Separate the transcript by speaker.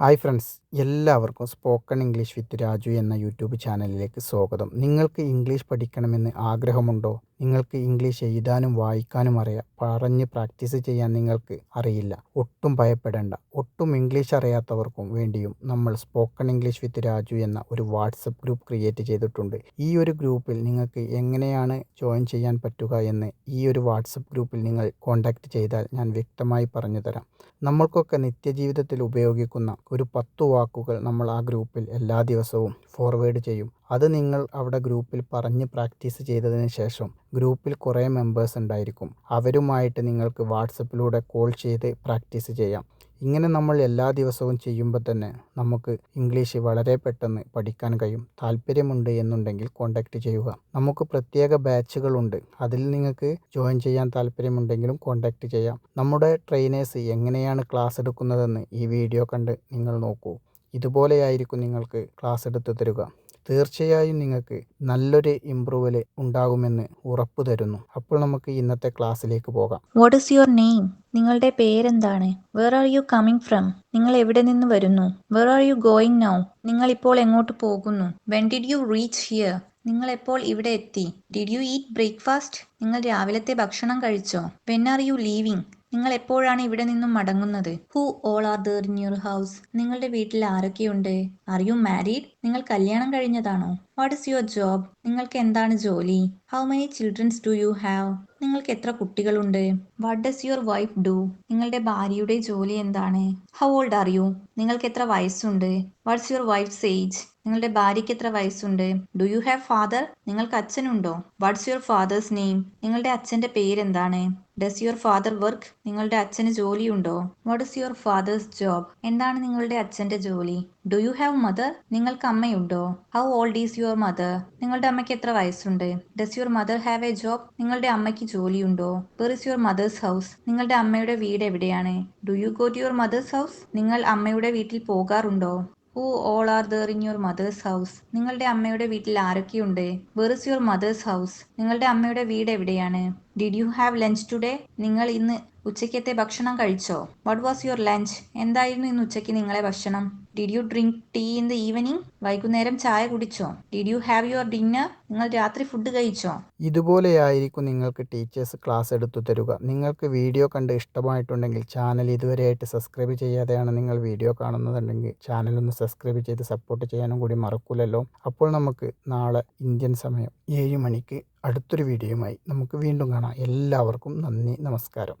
Speaker 1: Hi friends എല്ലാവർക്കും spoken English with Raju എന്ന YouTube ചാനലിലേക്ക് സ്വാഗതം. നിങ്ങൾക്ക് ഇംഗ്ലീഷ് പഠിക്കണമെന്ന് ആഗ്രഹമുണ്ടോ? നിങ്ങൾക്ക് ഇംഗ്ലീഷ് എഴുതാനും വായിക്കാനും അറിയാം പറഞ്ഞ് പ്രാക്ടീസ് ചെയ്യാൻ നിങ്ങൾക്ക് അറിയില്ല. ഒട്ടും ഭയപ്പെടേണ്ട. ഒട്ടും ഇംഗ്ലീഷ് അറിയാത്തവർക്കും വേണ്ടിയും നമ്മൾ സ്പോക്കൺ ഇംഗ്ലീഷ് വിത്ത് രാജു എന്ന ഒരു വാട്സപ്പ് ഗ്രൂപ്പ് ക്രിയേറ്റ് ചെയ്തിട്ടുണ്ട്. ഈ ഒരു ഗ്രൂപ്പിൽ നിങ്ങൾക്ക് എങ്ങനെയാണ് ജോയിൻ ചെയ്യാൻ പറ്റുക എന്ന് ഈ ഒരു വാട്സപ്പ് ഗ്രൂപ്പിൽ നിങ്ങൾ കോൺടാക്റ്റ് ചെയ്താൽ ഞാൻ വ്യക്തമായി പറഞ്ഞു തരാം. നമ്മൾക്കൊക്കെ നിത്യജീവിതത്തിൽ ഉപയോഗിക്കുന്ന ഒരു പത്തു വാക്കുകൾ നമ്മൾ ആ ഗ്രൂപ്പിൽ എല്ലാ ദിവസവും ഫോർവേഡ് ചെയ്യും. അത് നിങ്ങൾ അവിടെ ഗ്രൂപ്പിൽ പറഞ്ഞ് പ്രാക്ടീസ് ചെയ്തതിന് ശേഷം ഗ്രൂപ്പിൽ കുറേ മെമ്പേഴ്സ് ഉണ്ടായിരിക്കും. അവരുമായിട്ട് നിങ്ങൾക്ക് വാട്സപ്പിലൂടെ കോൾ ചെയ്ത് പ്രാക്ടീസ് ചെയ്യാം. ഇങ്ങനെ നമ്മൾ എല്ലാ ദിവസവും ചെയ്യുമ്പോൾ തന്നെ നമുക്ക് ഇംഗ്ലീഷ് വളരെ പെട്ടെന്ന് പഠിക്കാൻ കഴിയും. താല്പര്യമുണ്ട് എന്നുണ്ടെങ്കിൽ കോൺടാക്റ്റ് ചെയ്യുക. നമുക്ക് പ്രത്യേക ബാച്ചുകളുണ്ട് അതിൽ നിങ്ങൾക്ക് ജോയിൻ ചെയ്യാൻ താല്പര്യമുണ്ടെങ്കിലും കോൺടാക്റ്റ് ചെയ്യാം. നമ്മുടെ ട്രെയിനേഴ്സ് എങ്ങനെയാണ് ക്ലാസ് എടുക്കുന്നതെന്ന് ഈ വീഡിയോ കണ്ട് നിങ്ങൾ നോക്കൂ. ഇതുപോലെയായിരിക്കും നിങ്ങൾക്ക് ക്ലാസ് എടുത്ത് തരിക. തീർച്ചയായും നിങ്ങൾക്ക് നല്ലൊരു ഇമ്പ്രൂവൽ ഉണ്ടാകുമെന്ന് ഉറപ്പു തരുന്നു. അപ്പോൾ നമുക്ക് ഇന്നത്തെ ക്ലാസ്സിലേക്ക് പോകാം.
Speaker 2: വാട്ട് ഇസ് യുവർ നെയിം നിങ്ങളുടെ പേരെന്താണ്? Where are you coming from നിങ്ങൾ എവിടെ നിന്ന് വരുന്നു? Where are you going now നിങ്ങൾ ഇപ്പോൾ എങ്ങോട്ട് പോകുന്നു? When did you reach here നിങ്ങൾ എപ്പോൾ ഇവിടെ എത്തി? ഡിഡ് യു ഈറ്റ് ബ്രേക്ക്ഫാസ്റ്റ് നിങ്ങൾ രാവിലത്തെ ഭക്ഷണം കഴിച്ചോ? വെൻ ആർ യു ലീവിംഗ് നിങ്ങൾ എപ്പോഴാണ് ഇവിടെ നിന്നും മടങ്ങുന്നത്? Who all are there in your house നിങ്ങളുടെ വീട്ടിൽ ആരൊക്കെയുണ്ട്? ആർ യു മാരീഡ് നിങ്ങൾ കല്യാണം കഴിഞ്ഞതാണോ? വാട്ട് ഇസ് യുവർ ജോബ് നിങ്ങൾക്ക് എന്താണ് ജോലി? How many childrens do you have നിങ്ങൾക്ക് എത്ര കുട്ടികളുണ്ട്? What does your wife do നിങ്ങളുടെ ഭാര്യയുടെ ജോലി എന്താണ്? ഹൗ ഓൾഡ് ആർ യു നിങ്ങൾക്ക് എത്ര വയസ്സുണ്ട്? വാട്ട്സ് യുവർ വൈഫ്സ് ഏജ് നിങ്ങളുടെ ഭാര്യയ്ക്ക് എത്ര വയസ്സുണ്ട്? ഡു യു ഹാവ് ഫാദർ നിങ്ങൾക്ക് അച്ഛനുണ്ടോ? വാട്ട്സ് യുവർ ഫാദേഴ്സ് നെയിം നിങ്ങളുടെ അച്ഛന്റെ പേരെന്താണ്? ഡസ് യുവർ ഫാദർ വർക്ക് നിങ്ങളുടെ അച്ഛന് ജോലിയുണ്ടോ? What is your father's job എന്താണ് നിങ്ങളുടെ അച്ഛന്റെ ജോലി? ഡു യു ഹാവ് മദർ നിങ്ങൾക്ക് അമ്മയുണ്ടോ? How old is your mother നിങ്ങളുടെ അമ്മയ്ക്ക് എത്ര വയസ്സുണ്ട്? Does your mother have a job നിങ്ങളുടെ അമ്മയ്ക്ക് ജോലിയുണ്ടോ? Where is your mother's house നിങ്ങളുടെ അമ്മയുടെ വീട് എവിടെയാണ്? Do you go to your mother's house നിങ്ങൾ അമ്മയുടെ വീട്ടിൽ പോകാറുണ്ടോ? Who all are there in your mother's house നിങ്ങളുടെ അമ്മയുടെ വീട്ടിൽ ആരൊക്കെയുണ്ട്? Where is your mother's house നിങ്ങളുടെ അമ്മയുടെ വീട് എവിടെയാണ്? Did you have lunch today നിങ്ങൾ ഇന്ന് ഉച്ചയ്ക്കത്തെ ഭക്ഷണം കഴിച്ചോ? വട്ട് വാസ് യുവർ ലഞ്ച് എന്തായിരുന്നു ഇന്ന് ഉച്ചയ്ക്ക് നിങ്ങളെ ഭക്ഷണം? Did you drink tea in the evening വൈകുന്നേരം ചായ കുടിച്ചോ? Did you have your dinner നിങ്ങൾ രാത്രി ഫുഡ് കഴിച്ചോ?
Speaker 1: ഇതുപോലെയായിരിക്കും നിങ്ങൾക്ക് ടീച്ചേഴ്സ് ക്ലാസ് എടുത്തു തരുക. നിങ്ങൾക്ക് വീഡിയോ കണ്ട് ഇഷ്ടമായിട്ടുണ്ടെങ്കിൽ ചാനൽ ഇതുവരെയായിട്ട് സബ്സ്ക്രൈബ് ചെയ്യാതെയാണ് നിങ്ങൾ വീഡിയോ കാണുന്നതുണ്ടെങ്കിൽ ചാനൽ ഒന്ന് സബ്സ്ക്രൈബ് ചെയ്ത് സപ്പോർട്ട് ചെയ്യാനും കൂടി മറക്കൂലല്ലോ. അപ്പോൾ നമുക്ക് നാളെ ഇന്ത്യൻ സമയം ഏഴ് മണിക്ക് അടുത്തൊരു വീഡിയോയുമായി നമുക്ക് വീണ്ടും കാണാം. എല്ലാവർക്കും നന്ദി നമസ്കാരം.